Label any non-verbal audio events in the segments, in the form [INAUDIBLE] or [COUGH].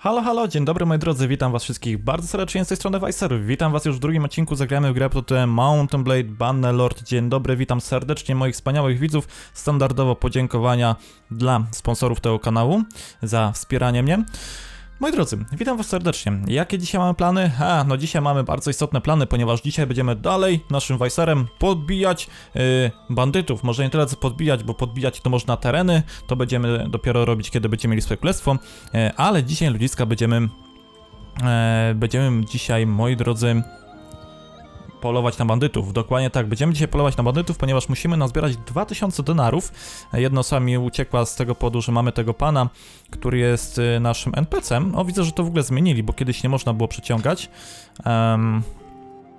Halo, halo, dzień dobry moi drodzy, witam was wszystkich bardzo serdecznie z tej strony Vicer. Witam was już w drugim odcinku, zagramy w grę pod tytułem Mountain Blade Bannerlord. Dzień dobry, witam serdecznie moich wspaniałych widzów. Standardowo podziękowania dla sponsorów tego kanału za wspieranie mnie. Moi drodzy, witam was serdecznie. Jakie dzisiaj mamy plany? A, no dzisiaj mamy bardzo istotne plany, ponieważ dzisiaj będziemy dalej naszym Vicerem podbijać yy, bandytów. Może nie tyle co podbijać, bo podbijać to można tereny, to będziemy dopiero robić, kiedy będziemy mieli swoje królestwo, yy, ale dzisiaj ludziska będziemy, yy, będziemy dzisiaj, moi drodzy, polować na bandytów. Dokładnie tak, będziemy dzisiaj polować na bandytów, ponieważ musimy nazbierać 2000 denarów. Jedna osoba mi uciekła z tego powodu, że mamy tego pana, który jest y, naszym NPC-em. O, widzę, że to w ogóle zmienili, bo kiedyś nie można było przeciągać. Um,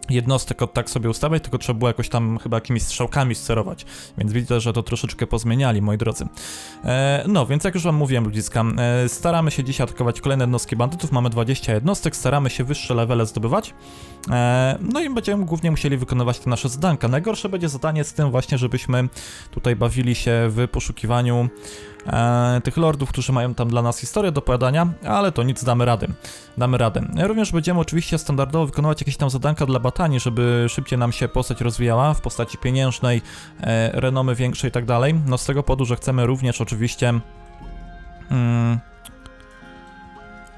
jednostek od tak sobie ustawiać, tylko trzeba było jakoś tam chyba jakimiś strzałkami sterować, więc widzę, że to troszeczkę pozmieniali, moi drodzy. E, no, więc jak już wam mówiłem, ludziska, e, staramy się dzisiaj atakować kolejne jednostki bandytów, mamy 20 jednostek, staramy się wyższe levele zdobywać, e, no i będziemy głównie musieli wykonywać te nasze zadanka. Najgorsze będzie zadanie z tym właśnie, żebyśmy tutaj bawili się w poszukiwaniu e, tych lordów, którzy mają tam dla nas historię do opowiadania, ale to nic, damy radę. Damy radę. Również będziemy oczywiście standardowo wykonywać jakieś tam zadanka dla batani, żeby szybciej nam się postać rozwijała w postaci pieniężnej, e, renomy większej i tak dalej. No z tego powodu, że chcemy również oczywiście... Mm,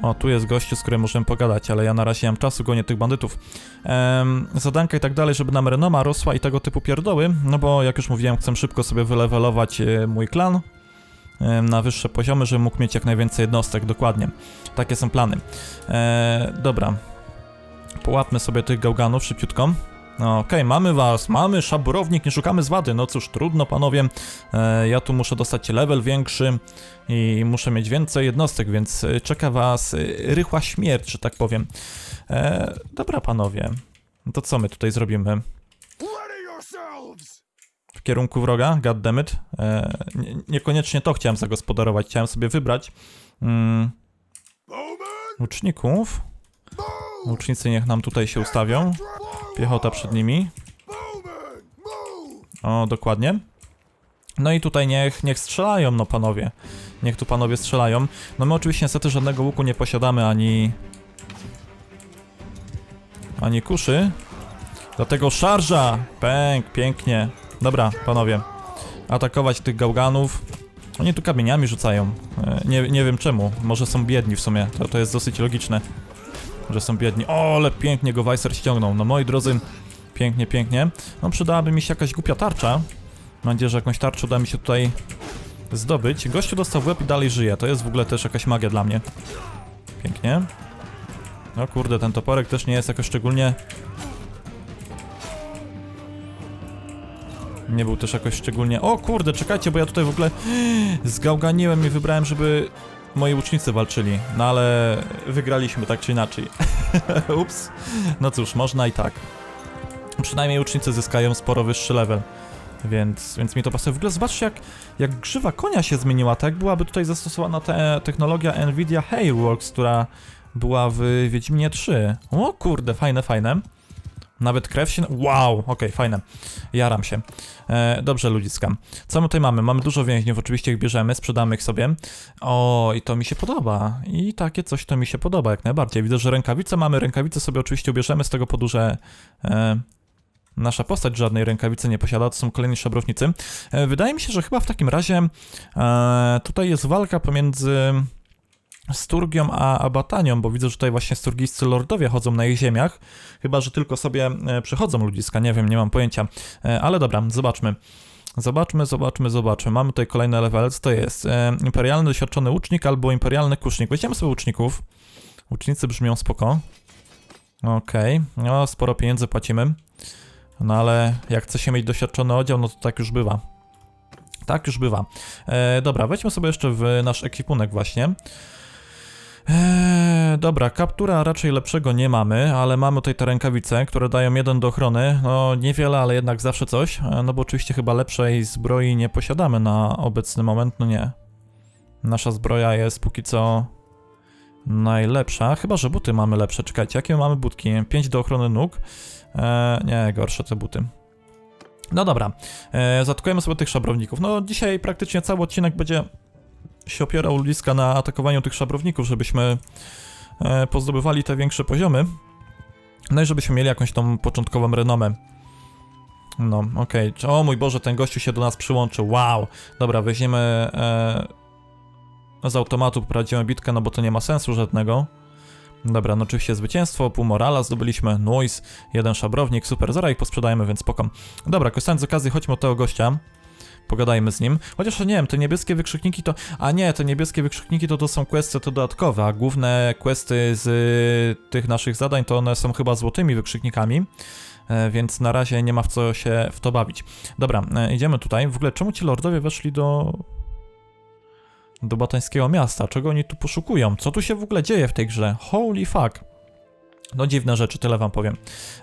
o, tu jest gościu, z którym możemy pogadać, ale ja na razie nie mam czasu, gonię tych bandytów. Ehm, zadanka i tak dalej, żeby nam renoma rosła i tego typu pierdoły, no bo jak już mówiłem, chcę szybko sobie wylewelować e, mój klan na wyższe poziomy, żebym mógł mieć jak najwięcej jednostek, dokładnie. Takie są plany. E, dobra. Połapmy sobie tych gałganów szybciutko. No, Okej, mamy was, mamy szaburownik, nie szukamy zwady. No cóż, trudno panowie. E, ja tu muszę dostać level większy i muszę mieć więcej jednostek, więc e, czeka was e, rychła śmierć, że tak powiem. E, dobra panowie, no to co my tutaj zrobimy? W kierunku wroga, goddammit. E, nie, niekoniecznie to chciałem zagospodarować, chciałem sobie wybrać mm, łuczników. Łucznicy niech nam tutaj się ustawią. Piechota przed nimi. O, dokładnie. No i tutaj niech, niech strzelają, no panowie. Niech tu panowie strzelają. No my oczywiście niestety żadnego łuku nie posiadamy, ani... Ani kuszy. Dlatego szarża! Pęk, pięknie. Dobra, panowie. Atakować tych gałganów. Oni tu kamieniami rzucają. E, Nie, nie wiem czemu. Może są biedni w sumie. To, to jest dosyć logiczne, że są biedni. O, ale pięknie go Weiser ściągnął. No moi drodzy, pięknie, pięknie. No przydałaby mi się jakaś głupia tarcza. Mam nadzieję, że jakąś tarczę uda mi się tutaj zdobyć. Gościu dostał w łeb i dalej żyje. To jest w ogóle też jakaś magia dla mnie. Pięknie. No kurde, ten toporek też nie jest jakoś szczególnie... Nie był też jakoś szczególnie... O kurde, czekajcie, bo ja tutaj w ogóle zgałganiłem i wybrałem, żeby moi łucznicy walczyli. No ale wygraliśmy tak czy inaczej. [LAUGHS] Ups. No cóż, można i tak. Przynajmniej łucznicy zyskają sporo wyższy level. Więc, więc mi to pasuje. W ogóle zobaczcie, jak, jak grzywa konia się zmieniła. Tak byłaby tutaj zastosowana te, technologia Nvidia Hayworks, która była w Wiedźminie 3. O kurde, fajne, fajne. Nawet krew się... Wow, okej, fajne. Jaram się. E, dobrze, ludziska. Co my tutaj mamy? Mamy dużo więźniów, oczywiście ich bierzemy, sprzedamy ich sobie. O, i to mi się podoba. I takie coś to mi się podoba, jak najbardziej. Widzę, że rękawice mamy. Rękawice sobie oczywiście ubierzemy z tego powodu. E, Nasza postać żadnej rękawicy nie posiada, to są kolejni szabrownicy. E, Wydaje mi się, że chyba w takim razie e, tutaj jest walka pomiędzy Sturgią a Abatanią, bo widzę, że tutaj właśnie sturgijscy lordowie chodzą na ich ziemiach. Chyba, że tylko sobie e, przychodzą ludziska, nie wiem, nie mam pojęcia. E, ale dobra, zobaczmy. Zobaczmy, zobaczmy, zobaczmy. Mamy tutaj kolejny level. Co to jest? E, imperialny doświadczony łucznik albo imperialny kusznik. Weźmiemy sobie łuczników. Łucznicy brzmią spoko. Okej, no sporo pieniędzy płacimy. No ale jak chce się mieć doświadczony oddział, no to tak już bywa. Tak już bywa. E, dobra, weźmy sobie jeszcze w nasz ekwipunek właśnie. E, dobra, kaptura raczej lepszego nie mamy, ale mamy tutaj te rękawice, które dają jeden do ochrony. No niewiele, ale jednak zawsze coś. E, no bo oczywiście chyba lepszej zbroi nie posiadamy na obecny moment, no nie. Nasza zbroja jest póki co najlepsza, chyba że buty mamy lepsze. Czekajcie, jakie mamy butki? 5 do ochrony nóg. E, nie, gorsze te buty. No dobra, e, zatkujemy sobie tych szabrowników. No dzisiaj praktycznie cały odcinek będzie się opierał ludziska na atakowaniu tych szabrowników, żebyśmy e, pozdobywali te większe poziomy. No i żebyśmy mieli jakąś tą początkową renomę. No, okej. O mój Boże, ten gościu się do nas przyłączył. Wow. Dobra, weźmiemy e, z automatu, poprowadzimy bitkę, no bo to nie ma sensu żadnego. Dobra, no oczywiście zwycięstwo, pół morala zdobyliśmy, noise, jeden szabrownik, super, zaraz ich posprzedajemy, więc spoko. Dobra, korzystając z okazji, chodźmy od tego gościa. Pogadajmy z nim. Chociaż nie wiem, te niebieskie wykrzykniki to... A nie, te niebieskie wykrzykniki to, to są questy to dodatkowe, a główne questy z y, tych naszych zadań to one są chyba złotymi wykrzyknikami. E, więc na razie nie ma w co się w to bawić. Dobra, e, idziemy tutaj. W ogóle czemu ci lordowie weszli do... do batańskiego miasta? Czego oni tu poszukują? Co tu się w ogóle dzieje w tej grze? Holy fuck. No dziwne rzeczy, tyle wam powiem.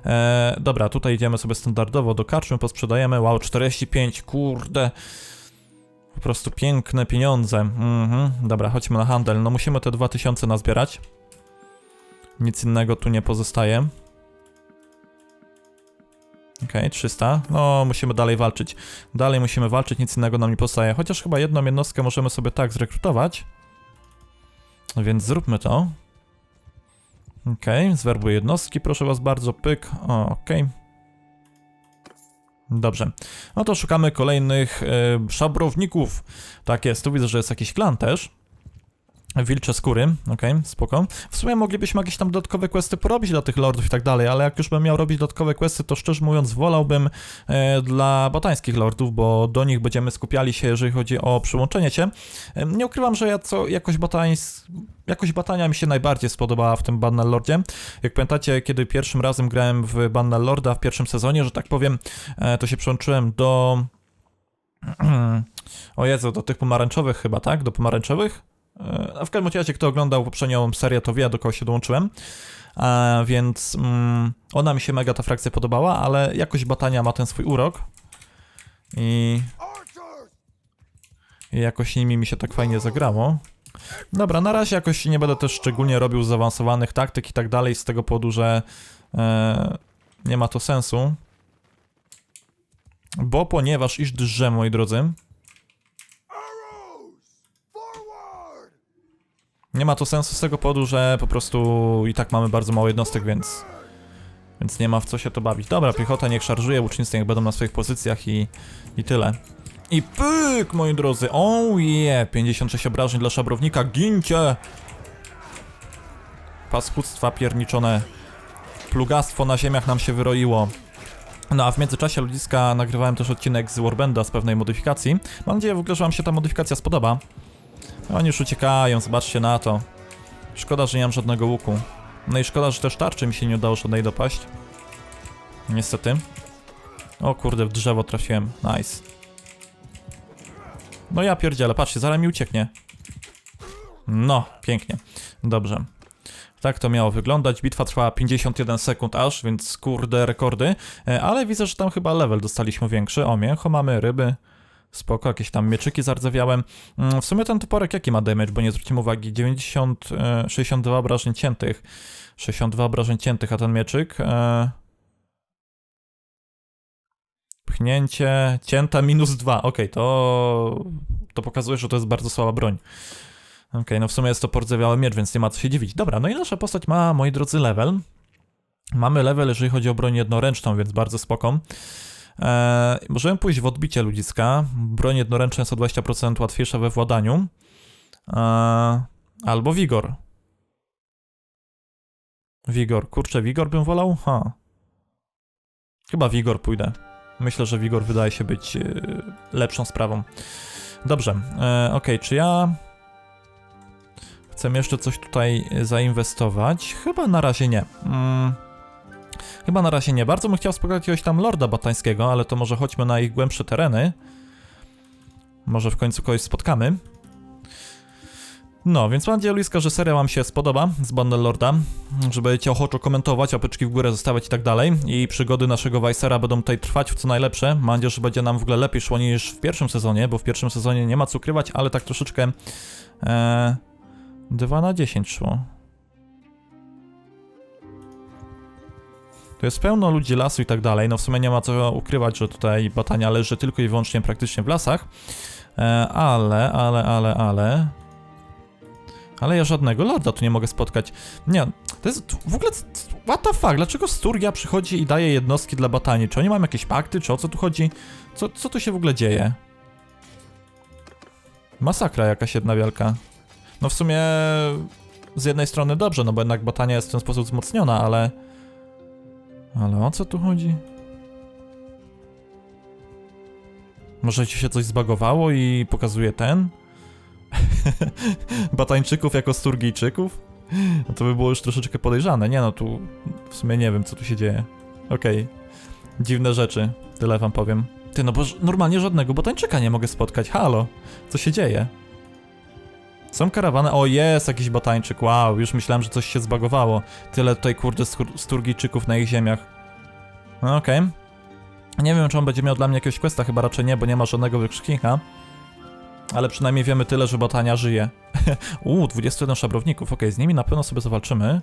E, dobra, tutaj idziemy sobie standardowo do karczmy, posprzedajemy. Wow, 45, kurde. Po prostu piękne pieniądze. Mhm. Dobra, chodźmy na handel. No musimy te 2000 nazbierać. Nic innego tu nie pozostaje. Okej, 300. No, musimy dalej walczyć. Dalej musimy walczyć, nic innego nam nie pozostaje. Chociaż chyba jedną jednostkę możemy sobie tak zrekrutować. Więc zróbmy to. Okej, okay, zwerbuję jednostki, proszę was bardzo, pyk, okej. Okay. Dobrze, no to szukamy kolejnych e, szabrowników. Tak jest, tu widzę, że jest jakiś klan też. Wilcze skóry, okej, spoko. W sumie moglibyśmy jakieś tam dodatkowe questy porobić dla tych lordów i tak dalej, ale jak już bym miał robić dodatkowe questy, to szczerze mówiąc wolałbym e, dla batańskich lordów, bo do nich będziemy skupiali się, jeżeli chodzi o przyłączenie się. E, nie ukrywam, że ja co, jakoś batańs... Jakoś batania mi się najbardziej spodobała w tym Bannel Lordzie. Jak pamiętacie, kiedy pierwszym razem grałem w Bannel Lorda w pierwszym sezonie, że tak powiem, e, to się przyłączyłem do... [CLEARS THROAT] o Jezu, do tych pomarańczowych chyba, tak? Do pomarańczowych? A w każdym razie, kto oglądał poprzednią serię, to wie, do kogo się dołączyłem. A więc mm, ona mi się mega ta frakcja podobała, ale jakoś Batania ma ten swój urok. I, i jakoś nimi mi się tak fajnie zagrało. Dobra, na razie jakoś nie będę też szczególnie robił zaawansowanych taktyk i tak dalej, z tego powodu, że e, nie ma to sensu. Bo ponieważ iż drże, moi drodzy, Nie ma to sensu z tego powodu, że po prostu i tak mamy bardzo mało jednostek, więc... Więc nie ma w co się to bawić. Dobra, piechota niech szarżuje, łucznicy niech będą na swoich pozycjach i... I tyle. I pyk, moi drodzy! Oh yeah! 56 obrażeń dla szabrownika, gincie! Paskudztwa pierniczone. Plugastwo na ziemiach nam się wyroiło. No a w międzyczasie ludziska nagrywałem też odcinek z Warbenda z pewnej modyfikacji. Mam nadzieję w ogóle, że wam się ta modyfikacja spodoba. Oni już uciekają, zobaczcie na to. Szkoda, że nie mam żadnego łuku. No i szkoda, że też tarczy mi się nie udało żadnej dopaść. Niestety. O kurde, w drzewo trafiłem. Nice. No ja pierdzielę, patrzcie, zaraz mi ucieknie. No, pięknie. Dobrze. Tak to miało wyglądać. Bitwa trwała 51 sekund aż, więc kurde rekordy. E, Ale widzę, że tam chyba level dostaliśmy większy. O, mięcho mamy, ryby. Spoko, jakieś tam mieczyki zardzewiałem. Mm, W sumie ten toporek jaki ma damage, bo nie zwróciłem uwagi. 90, e, 62 obrażeń ciętych. 62 obrażeń ciętych, a ten mieczyk... E... Pchnięcie, cięta minus 2. Okej, to... To pokazuje, że to jest bardzo słaba broń. Okej, no w sumie jest to pordzewiały miecz, więc nie ma co się dziwić. Dobra, no i nasza postać ma, moi drodzy, level. Mamy level, jeżeli chodzi o broń jednoręczną, więc bardzo spoko. Eee, możemy pójść w odbicie ludziska. Broń jednoręczna jest o 20% łatwiejsza we władaniu. Eee, albo wigor. Wigor. Kurczę, wigor bym wolał? Ha. Chyba wigor pójdę. Myślę, że wigor wydaje się być e, lepszą sprawą. Dobrze. E, Okej, czy ja... Chcę jeszcze coś tutaj zainwestować? Chyba na razie nie. Mm. Chyba na razie nie. Bardzo bym chciał spotkać jakiegoś tam lorda batańskiego, ale to może chodźmy na ich głębsze tereny. Może w końcu kogoś spotkamy. No, więc mam nadzieję, Luiska, że seria wam się spodoba z Bundle Lorda, że będziecie ochoczo komentować, łapeczki w górę zostawiać i tak dalej. I przygody naszego Weissera będą tutaj trwać w co najlepsze. Mam nadzieję, że będzie nam w ogóle lepiej szło niż w pierwszym sezonie, bo w pierwszym sezonie nie ma co ukrywać, ale tak troszeczkę... E, 2 na 10 szło. Tu jest pełno ludzi lasu i tak dalej, no w sumie nie ma co ukrywać, że tutaj Batania leży tylko i wyłącznie praktycznie w lasach. E, ale, ale, ale, ale... Ale ja żadnego lorda tu nie mogę spotkać. Nie, to jest w ogóle... What the fuck? Dlaczego Sturgia przychodzi i daje jednostki dla Batanii? Czy oni mają jakieś pakty? Czy o co tu chodzi? Co, co tu się w ogóle dzieje? Masakra jakaś jedna wielka. No w sumie z jednej strony dobrze, no bo jednak Batania jest w ten sposób wzmocniona, ale... Ale o co tu chodzi? Może ci się coś zbagowało i pokazuje ten? [LAUGHS] Batańczyków jako Sturgijczyków? No to by było już troszeczkę podejrzane. Nie no, tu w sumie nie wiem, co tu się dzieje. Okej. Dziwne rzeczy, tyle wam powiem. Ty, no bo normalnie żadnego botańczyka nie mogę spotkać. Halo, co się dzieje? Są karawany. O, jest jakiś botańczyk. Wow, już myślałem, że coś się zbagowało. Tyle tutaj, kurde, stur- Sturgijczyków na ich ziemiach. No, okej. Nie wiem, czy on będzie miał dla mnie jakiegoś questa, chyba raczej nie, bo nie ma żadnego wykrzyknika. Ale przynajmniej wiemy tyle, że Botania żyje. [LAUGHS] Uuu, 21 szabrowników, okej, z nimi na pewno sobie zawalczymy.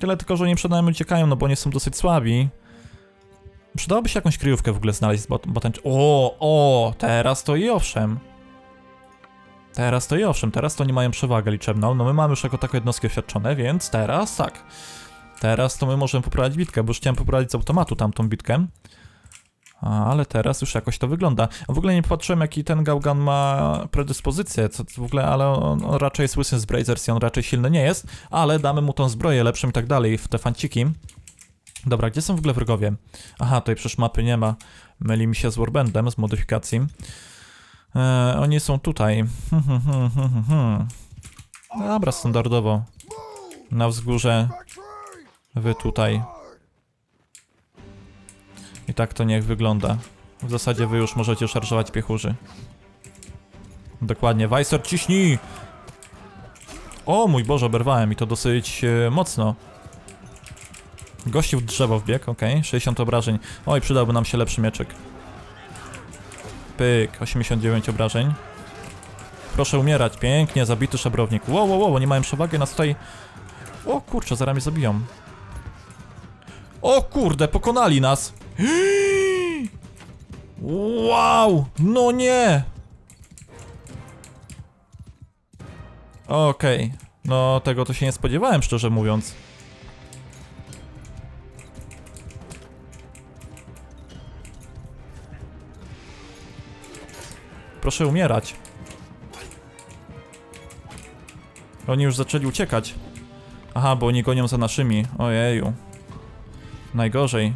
Tyle tylko, że oni przed nami uciekają, no bo oni są dosyć słabi. Przydałoby się jakąś kryjówkę w ogóle znaleźć z bot botańczy... O, o, teraz to i owszem. Teraz to i owszem, teraz to oni mają przewagę liczebną, no my mamy już jako takie jednostki oświadczone, więc teraz tak. Teraz to my możemy poprowadzić bitkę, bo już chciałem poprowadzić z automatu tamtą bitkę. Ale teraz już jakoś to wygląda. W ogóle nie patrzyłem, jaki ten Gaugan ma predyspozycję, co w ogóle, ale on, on raczej jest łysy z Brazers i on raczej silny nie jest, ale damy mu tą zbroję lepszą i tak dalej w te fanciki. Dobra, gdzie są w ogóle wrogowie? Aha, tutaj przecież mapy nie ma. Myli mi się z Warbandem, z modyfikacji. E, oni są tutaj. Hmm. [LAUGHS] Dobra, standardowo. Na wzgórze, wy tutaj. I tak to niech wygląda. W zasadzie wy już możecie szarżować piechurzy. Dokładnie, Weiser ciśnij! O mój Boże, oberwałem i to dosyć e, mocno. Gości w drzewo wbiegł, okej, 60 obrażeń. Oj, przydałby nam się lepszy mieczek. Pyk, 89 obrażeń. Proszę umierać, pięknie, zabity szabrownik. Wow, wow, wow, oni mają przewagę nas tutaj... O kurczę, zaraz mnie zabiją. O kurde, pokonali nas! [GASPS] Wow! No nie! Okej. No, tego to się nie spodziewałem, szczerze mówiąc. Proszę umierać. Oni już zaczęli uciekać. Aha, bo oni gonią za naszymi. Ojeju. Najgorzej.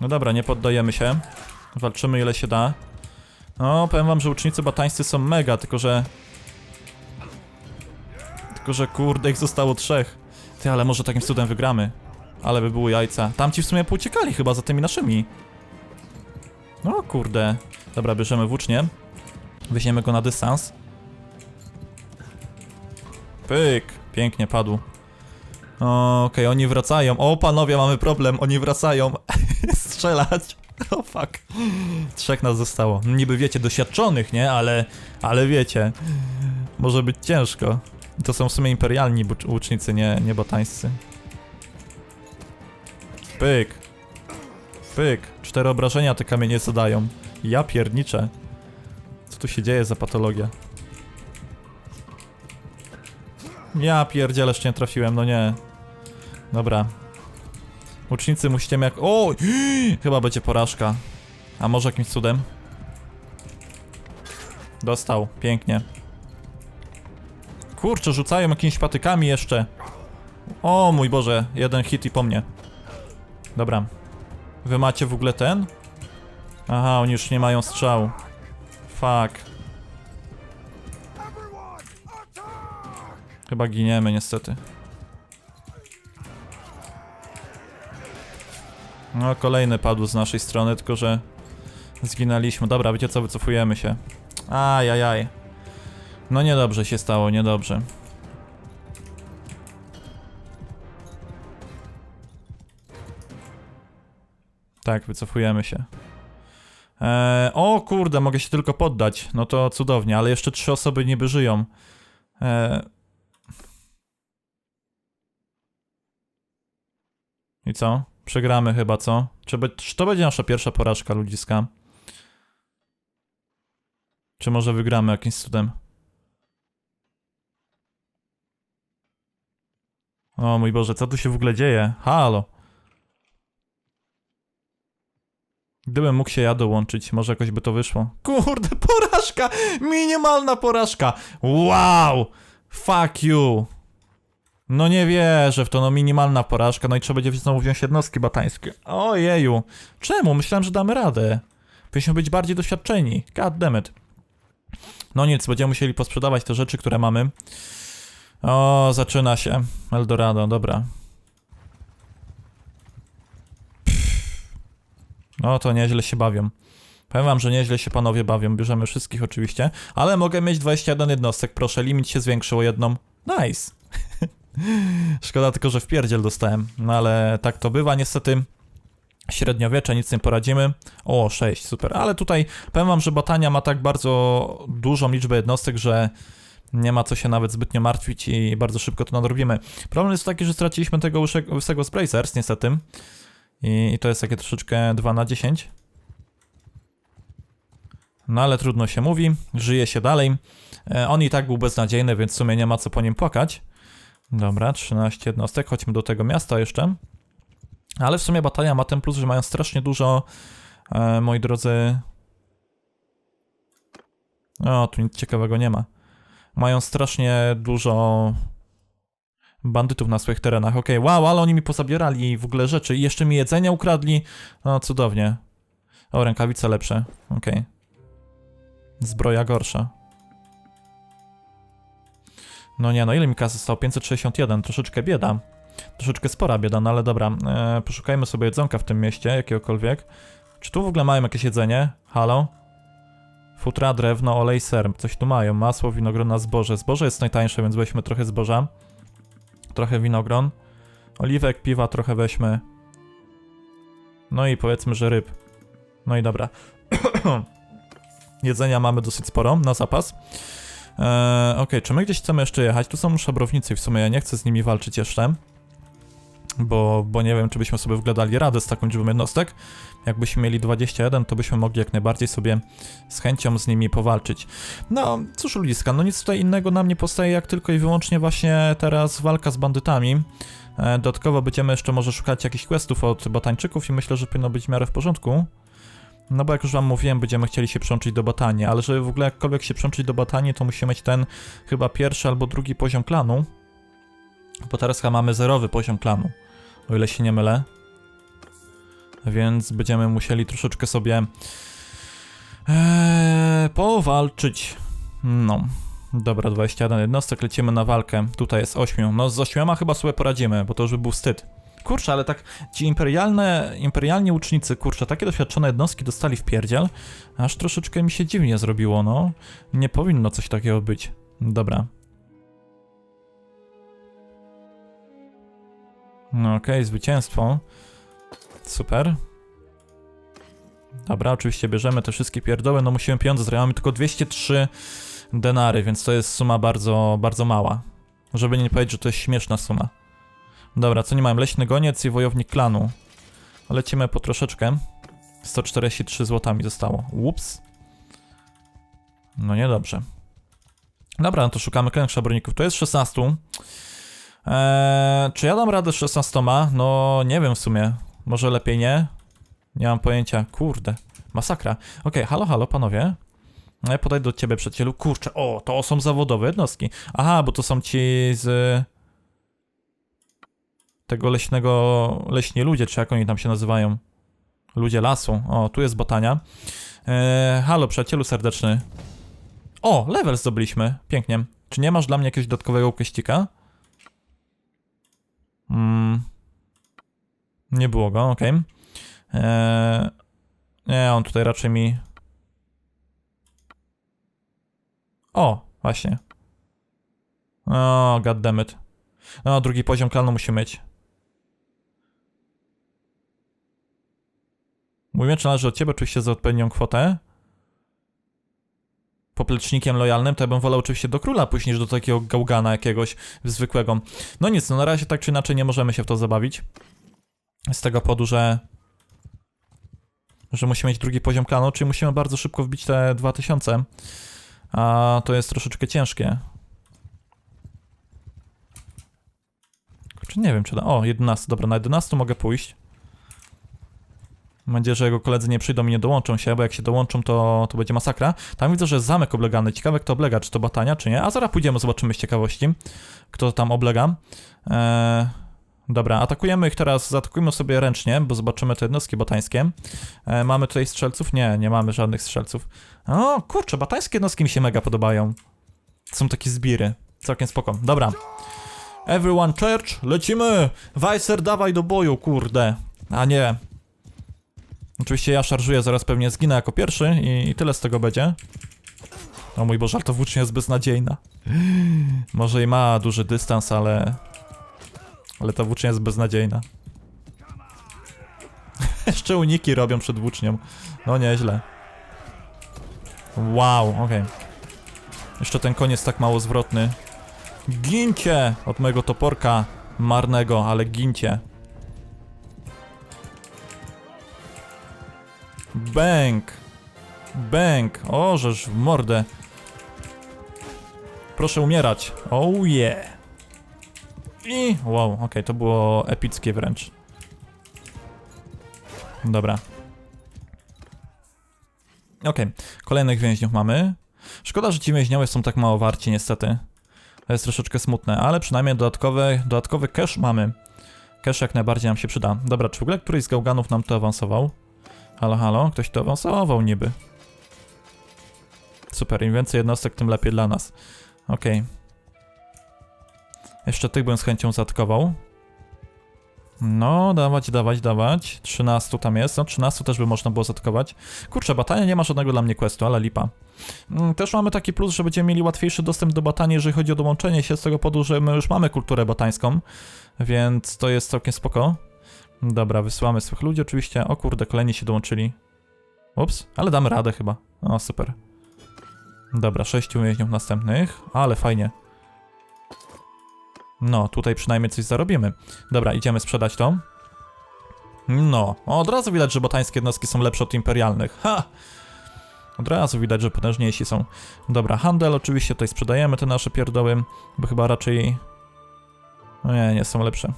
No dobra, nie poddajemy się. Walczymy ile się da. No, powiem wam, że ucznicy batańscy są mega, tylko że... Tylko że kurde, ich zostało trzech. Ty, ale może takim cudem wygramy. Ale by były jajca. Tamci w sumie pouciekali chyba za tymi naszymi. No kurde. Dobra, bierzemy włócznie. Weźmiemy go na dystans. Pyk. Pięknie padł. Okej, oni wracają. O, panowie, mamy problem. Oni wracają. [LAUGHS] Strzelać. O, fuck. Trzech nas zostało. Niby wiecie, doświadczonych, nie? Ale, ale wiecie. Może być ciężko. To są w sumie imperialni łucznicy, nie, nie botańscy. Pyk. Pyk. Cztery obrażenia te kamienie zadają. Ja pierniczę. Co tu się dzieje za patologia? Ja pierdzielę, jeszcze nie trafiłem, no nie. Dobra. Łucznicy musicie jak... O! [GASPS] Chyba będzie porażka. A może jakimś cudem? Dostał, pięknie. Kurczę, rzucają jakimiś patykami jeszcze. O mój Boże, jeden hit i po mnie. Dobra. Wy macie w ogóle ten? Aha, oni już nie mają strzału. Fuck. Chyba giniemy niestety. No, kolejny padł z naszej strony, tylko że zginęliśmy. Dobra, wiecie co, wycofujemy się. Ajajaj. No niedobrze się stało, niedobrze. Tak, wycofujemy się. Eee, o kurde, mogę się tylko poddać. No to cudownie, ale jeszcze trzy osoby niby żyją. Eee, I co? Przegramy chyba, co? Czy, be- czy to będzie nasza pierwsza porażka, ludziska? Czy może wygramy jakimś cudem? O mój Boże, co tu się w ogóle dzieje? Halo. Gdybym mógł się ja dołączyć, może jakoś by to wyszło. Kurde, [LAUGHS] porażka! Minimalna porażka! Wow! Fuck you! No nie wierzę w to, no minimalna porażka, no i trzeba będzie znowu wziąć jednostki batańskie. Ojeju. Czemu? Myślałem, że damy radę. Powinniśmy być bardziej doświadczeni. God damn it. No nic, będziemy musieli posprzedawać te rzeczy, które mamy. O, zaczyna się. Eldorado, dobra. No to nieźle się bawią. Powiem wam, że nieźle się panowie bawią. Bierzemy wszystkich oczywiście. Ale mogę mieć 21 jednostek, proszę. Limit się zwiększył o jedną. Nice. [LAUGHS] Szkoda tylko, że w pierdziel dostałem. No ale tak to bywa niestety. Średniowiecze, nic nie poradzimy. O, 6, super. Ale tutaj powiem wam, że Batania ma tak bardzo dużą liczbę jednostek, że nie ma co się nawet zbytnio martwić i bardzo szybko to nadrobimy. Problem jest taki, że straciliśmy tego łysego Spracers, niestety. I, I to jest takie troszeczkę 2 na 10. No ale trudno się mówi, żyje się dalej. E, on i tak był beznadziejny, więc w sumie nie ma co po nim płakać. Dobra, 13 jednostek, chodźmy do tego miasta jeszcze. Ale w sumie batalia ma ten plus, że mają strasznie dużo, e, moi drodzy... O, tu nic ciekawego nie ma. Mają strasznie dużo bandytów na swoich terenach. Okej, wow, ale oni mi pozabierali w ogóle rzeczy i jeszcze mi jedzenia ukradli. No, cudownie. O, rękawice lepsze. Okej. Zbroja gorsza. No nie, no ile mi kasy zostało? 561, troszeczkę bieda. Troszeczkę spora bieda, no ale dobra. E, poszukajmy sobie jedzonka w tym mieście, jakiegokolwiek. Czy tu w ogóle mają jakieś jedzenie? Halo? Futra, drewno, olej, ser. Coś tu mają. Masło, winogrona, zboże. Zboże jest najtańsze, więc weźmy trochę zboża. Trochę winogron. Oliwek, piwa trochę weźmy. No i powiedzmy, że ryb. No i dobra. [CLEARS THROAT] Jedzenia mamy dosyć sporo, na zapas. Eee, Okej, czy my gdzieś chcemy jeszcze jechać? Tu są szabrownicy w sumie ja nie chcę z nimi walczyć jeszcze. Bo, bo nie wiem, czy byśmy sobie w ogóle dali radę z taką liczbą jednostek. Jakbyśmy mieli 21, to byśmy mogli jak najbardziej sobie z chęcią z nimi powalczyć. No, cóż ludziska, no nic tutaj innego nam nie powstaje, jak tylko i wyłącznie właśnie teraz walka z bandytami. E, dodatkowo będziemy jeszcze może szukać jakichś questów od batańczyków i myślę, że powinno być w miarę w porządku. No bo jak już wam mówiłem, będziemy chcieli się przyłączyć do Batanii, ale żeby w ogóle jakkolwiek się przyłączyć do Batanii, to musimy mieć ten chyba pierwszy albo drugi poziom klanu. Bo teraz chyba mamy zerowy poziom klanu, o ile się nie mylę. Więc będziemy musieli troszeczkę sobie Eee, powalczyć. No. Dobra, 21 jednostek, lecimy na walkę. Tutaj jest 8. No z 8 chyba sobie poradzimy, bo to już by był wstyd. Kurczę, ale tak ci imperialne, imperialni łucznicy, kurczę, takie doświadczone jednostki dostali w pierdziel, aż troszeczkę mi się dziwnie zrobiło, no. Nie powinno coś takiego być. Dobra. No okej, zwycięstwo. Super. Dobra, oczywiście bierzemy te wszystkie pierdoły, no musimy pieniądze zrobić, tylko 203 denary, więc to jest suma bardzo, bardzo mała. Żeby nie powiedzieć, że to jest śmieszna suma. Dobra, co nie mam? Leśny goniec i wojownik klanu. Lecimy po troszeczkę. 143 złotami zostało. Ups. No niedobrze. Dobra, no to szukamy klęk szabroników. To jest 16. Eee, czy ja dam radę z 16? No nie wiem w sumie. Może lepiej nie? Nie mam pojęcia. Kurde. Masakra. Okej, halo, halo, panowie. No ja podejdę do ciebie, przyjacielu. Kurczę, o, to są zawodowe jednostki. Aha, bo to są ci z... Tego leśnego... Leśni ludzie, czy jak oni tam się nazywają? Ludzie lasu. O, tu jest botania. Eee, halo, przyjacielu serdeczny. O, level zdobyliśmy. Pięknie. Czy nie masz dla mnie jakiegoś dodatkowego kwestika? Mm. Nie było go, okej. Eee, nie, on tutaj raczej mi... O, właśnie. O, goddammit. No, drugi poziom klanu musi mieć. Mój miecz należy od ciebie oczywiście za odpowiednią kwotę. Poplecznikiem lojalnym, to ja bym wolał oczywiście do króla pójść niż do takiego gałgana jakiegoś zwykłego. No nic, no na razie tak czy inaczej nie możemy się w to zabawić. Z tego powodu, że że musimy mieć drugi poziom klanu, czyli musimy bardzo szybko wbić te 2000. A to jest troszeczkę ciężkie. Czy nie wiem, czy da. O, 11. Dobra, na 11 mogę pójść. Mam nadzieję, że jego koledzy nie przyjdą i nie dołączą się, bo jak się dołączą, to, to będzie masakra. Tam widzę, że jest zamek oblegany. Ciekawe, kto oblega, czy to Batania, czy nie. A zaraz pójdziemy, zobaczymy z ciekawości, kto tam oblega. Eee, dobra, atakujemy ich teraz, zaatakujmy sobie ręcznie, bo zobaczymy te jednostki batańskie. Eee, mamy tutaj strzelców? Nie, nie mamy żadnych strzelców. O, kurczę, batańskie jednostki mi się mega podobają. Są takie zbiry. Całkiem spoko. Dobra. Everyone church, lecimy! Weiser, dawaj do boju, kurde. A nie. Oczywiście ja szarżuję, zaraz pewnie zginę jako pierwszy i, i tyle z tego będzie. O mój Boże, ale to włócznia jest beznadziejna. Może i ma duży dystans, ale... Ale ta włócznia jest beznadziejna. [LAUGHS] Jeszcze uniki robią przed włócznią. No nieźle. Wow, okej. Jeszcze ten koniec tak mało zwrotny. Gincie od mojego toporka marnego, ale gincie. Bęk. Bęk. O, żeż w mordę. Proszę umierać. Oh yeah. I wow, okej, to było epickie wręcz. Dobra. Okej, kolejnych więźniów mamy. Szkoda, że ci więźniowie są tak mało warci, niestety. To jest troszeczkę smutne, ale przynajmniej dodatkowy, dodatkowy cash mamy. Cash jak najbardziej nam się przyda. Dobra, czy w ogóle któryś z gałganów nam tu awansował? Halo, halo, ktoś tu awansował niby. Super, im więcej jednostek, tym lepiej dla nas. Okej. Jeszcze tych bym z chęcią zaatakował. No, dawać, dawać, dawać. 13 tam jest, no 13 też by można było zaatakować. Kurczę, Batania nie ma żadnego dla mnie questu, ale lipa. Mm, Też mamy taki plus, że będziemy mieli łatwiejszy dostęp do Batanii, jeżeli chodzi o dołączenie się z tego powodu, że my już mamy kulturę batańską, więc to jest całkiem spoko. Dobra, wysyłamy swych ludzi oczywiście. O kurde, kolejni się dołączyli. Ups, ale damy radę chyba. O, super. Dobra, sześciu więźniów następnych, ale fajnie. No, tutaj przynajmniej coś zarobimy. Dobra, idziemy sprzedać to. No, od razu widać, że botańskie jednostki są lepsze od imperialnych. Ha! Od razu widać, że potężniejsi są. Dobra, handel oczywiście tutaj sprzedajemy te nasze pierdoły, bo chyba raczej... No nie, nie są lepsze.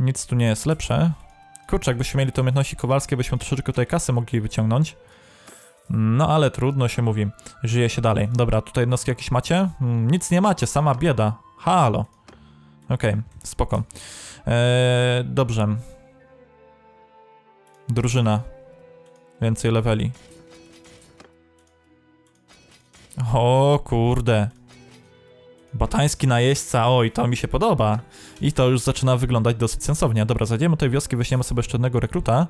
Nic tu nie jest lepsze. Kurczę, jakbyśmy mieli te umiejętności kowalskie, byśmy troszeczkę tutaj kasy mogli wyciągnąć. No ale trudno się mówi. Żyje się dalej. Dobra, tutaj jednostki jakieś macie? Mm, Nic nie macie, sama bieda. Halo. Okej, spoko. Eee, dobrze. Drużyna. Więcej leveli. O kurde. Batański najeźdźca, oj, to mi się podoba. I to już zaczyna wyglądać dosyć sensownie. Dobra, zajdziemy do tej wioski, weźmiemy sobie jeszcze jednego rekruta,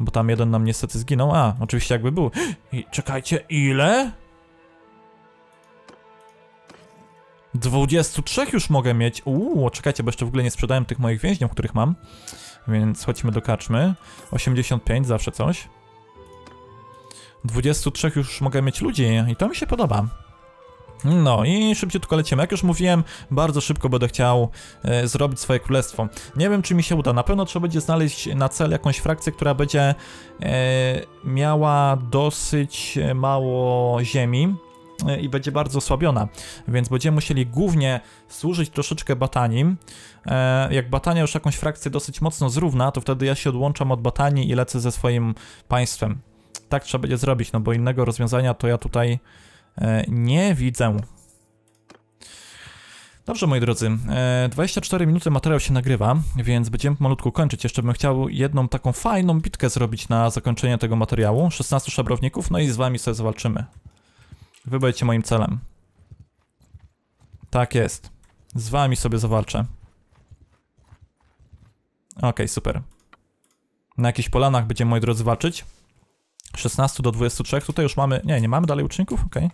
bo tam jeden nam niestety zginął. A, oczywiście jakby był. [GASPS] I czekajcie, ile? 23 już mogę mieć. Uuu, czekajcie, bo jeszcze w ogóle nie sprzedałem tych moich więźniów, których mam. Więc chodźmy do kaczmy. 85, zawsze coś. 23 już mogę mieć ludzi i to mi się podoba. No i szybciutko lecimy. Jak już mówiłem, bardzo szybko będę chciał e, zrobić swoje królestwo. Nie wiem, czy mi się uda. Na pewno trzeba będzie znaleźć na cel jakąś frakcję, która będzie e, miała dosyć mało ziemi e, i będzie bardzo osłabiona. Więc będziemy musieli głównie służyć troszeczkę Batanim. E, jak Batania już jakąś frakcję dosyć mocno zrówna, to wtedy ja się odłączam od Batanii i lecę ze swoim państwem. Tak trzeba będzie zrobić, no bo innego rozwiązania to ja tutaj E, nie widzę. Dobrze, moi drodzy, e, 24 minuty materiał się nagrywa, więc będziemy malutku kończyć. Jeszcze bym chciał jedną taką fajną bitkę zrobić na zakończenie tego materiału. 16 szabrowników, no i z wami sobie zawalczymy. Wy będziecie moim celem. Tak jest. Z wami sobie zawalczę. Okej, super. Na jakichś polanach będziemy, moi drodzy, walczyć. 16 do 23, tutaj już mamy... Nie, nie mamy dalej uczniów? Okej.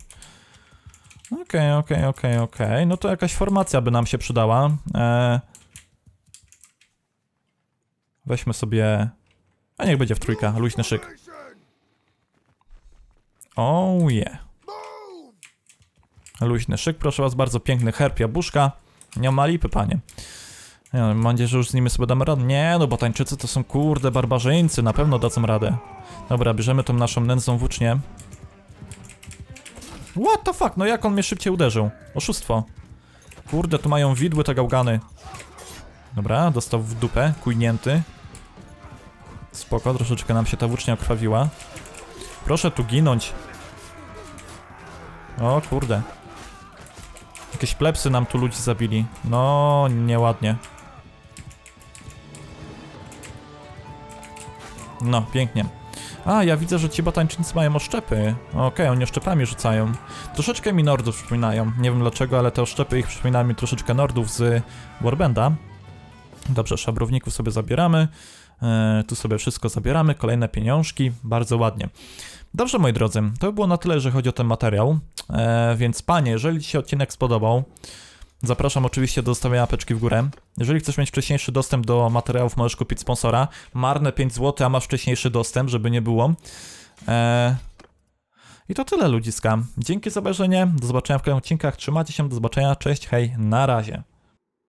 Okej, okej, okej, okej. No to jakaś formacja by nam się przydała. E... Weźmy sobie... A niech będzie w trójka, luźny szyk. Oh yeah. Luźny szyk, proszę was, bardzo piękny herb jabłuszka. Nie ma lipy, panie. Ja, mam nadzieję, że już z nimi sobie damy radę. Nie, no batańczycy to są kurde barbarzyńcy, na pewno dadzą radę. Dobra, bierzemy tą naszą nędzną włócznię. What the fuck, no jak on mnie szybciej uderzył? Oszustwo. Kurde, tu mają widły te gałgany. Dobra, dostał w dupę, kujnięty. Spoko, troszeczkę nam się ta włócznia okrwawiła. Proszę tu ginąć. O kurde. Jakieś plepsy nam tu ludzi zabili. No, nieładnie. No, pięknie. A, ja widzę, że ci batańczycy mają oszczepy. Okej, oni oszczepami rzucają. Troszeczkę mi Nordów przypominają. Nie wiem dlaczego, ale te oszczepy ich przypominają mi troszeczkę Nordów z Warbanda. Dobrze, szabrowników sobie zabieramy. E, tu sobie wszystko zabieramy. Kolejne pieniążki. Bardzo ładnie. Dobrze, moi drodzy, to by było na tyle, jeżeli chodzi o ten materiał. E, więc panie, jeżeli Ci się odcinek spodobał, zapraszam oczywiście do zostawienia apeczki w górę. Jeżeli chcesz mieć wcześniejszy dostęp do materiałów, możesz kupić sponsora. Marne 5 zł, a masz wcześniejszy dostęp, żeby nie było. E, I to tyle, ludziska. Dzięki za obejrzenie. Do zobaczenia w kolejnych odcinkach. Trzymajcie się, do zobaczenia. Cześć, hej, na razie.